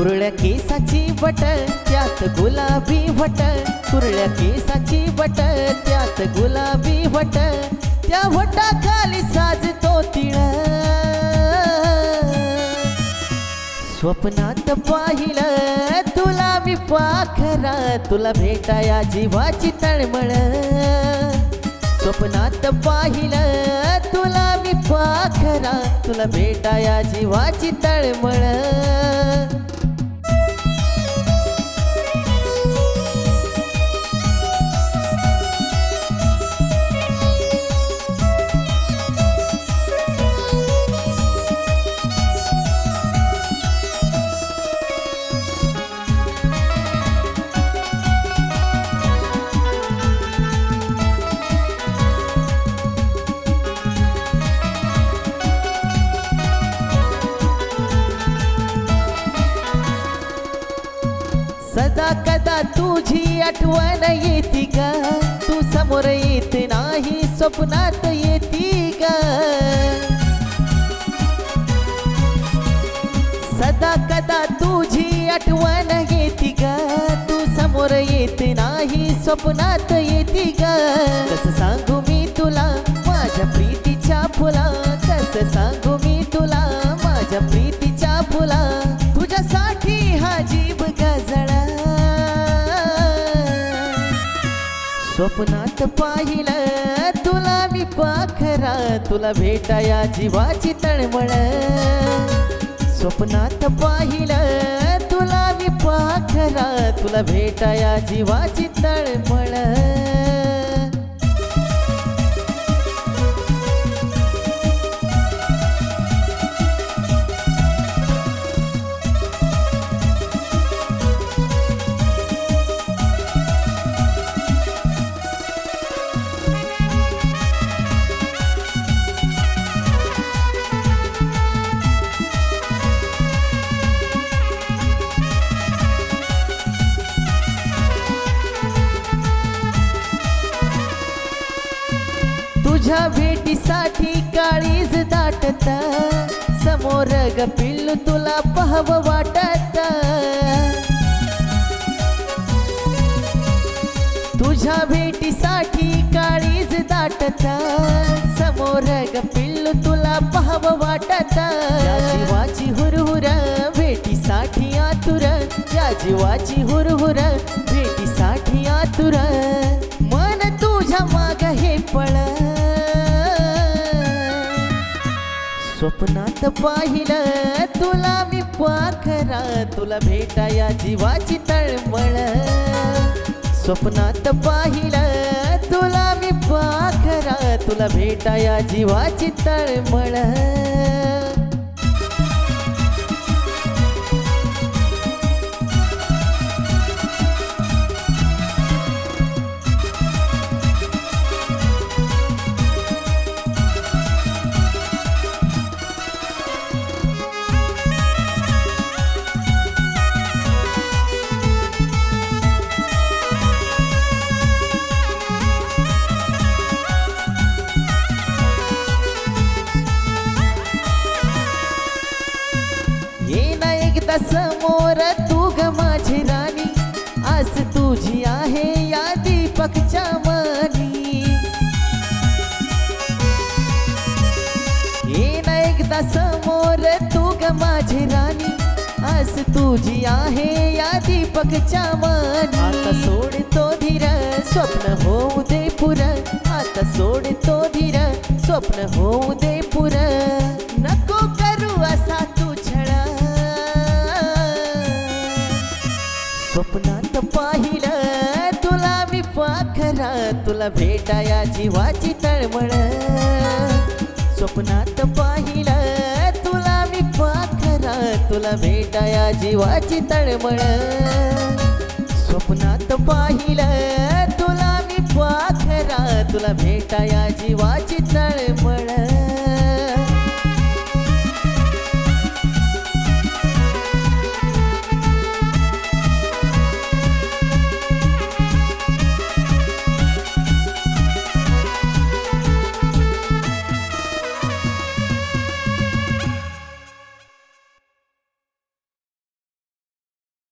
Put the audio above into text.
कुरळ्या केसाची but त्यात गुलाबी वट. कुरळ्या केसाची but त्यात गुलाबी वट. त्या वटाखाली साजतो तिळ. स्वप्नात पाहिलं तुला मी पाखरा तुला भेटाया जीवाची तळमळ. स्वप्नात पाहिलं तुला मी पाखरा तुला भेटाया जीवाची तळमळ. सदा कदा तुझी आठवण येती ग. तू समोर येत नाही स्वप्नात येते ग. सदा कदा तुझी आठवण येते ग. तू समोर येत नाही स्वप्नात येते ग. कसं सांग? स्वप्नात पाहिलं तुला मी पाखरा तुला भेटाया जीवाची तळमळ. स्वप्नात पाहिलं तुला मी पाखरा तुला भेटाया जीवाची तळमळ. तुझ्या भेटीसाठी काळीज दाटत. समोर ग पिल्लू तुला पहाव वाटत. तुझ्या भेटीसाठी काळीज दाटत. समोर ग पिल्लू तुला पहाव वाटत. जीवाची हुरहुर भेटीसाठी आतुर. या जीवाची हुरहुर स्वप्नात पाहिलं तुला मी पाखरा तुला भेटाया जीवाची तळमळ. स्वप्नात पाहिलं तुला मी पाखरा तुला भेटाया जीवाची तळमळ. ना मोर समोर तू ग माझी राणी. आस तुझी आहे या दीपकच्या मनी. ये ना एकदा समोर तू ग माझी राणी. आस तुझी आहे या दीपकच्या मनी. आता सोड स्वप्नात पाहिलं तुला मी पाखरा तुला भेटाया जीवाची तळमळ. स्वप्नात पाहिलं तुला मी पाखरा तुला भेटाया जीवाची तळमळ. स्वप्नात पाहिलं तुला मी पाखरा तुला भेटाया जीवाची तळमळ.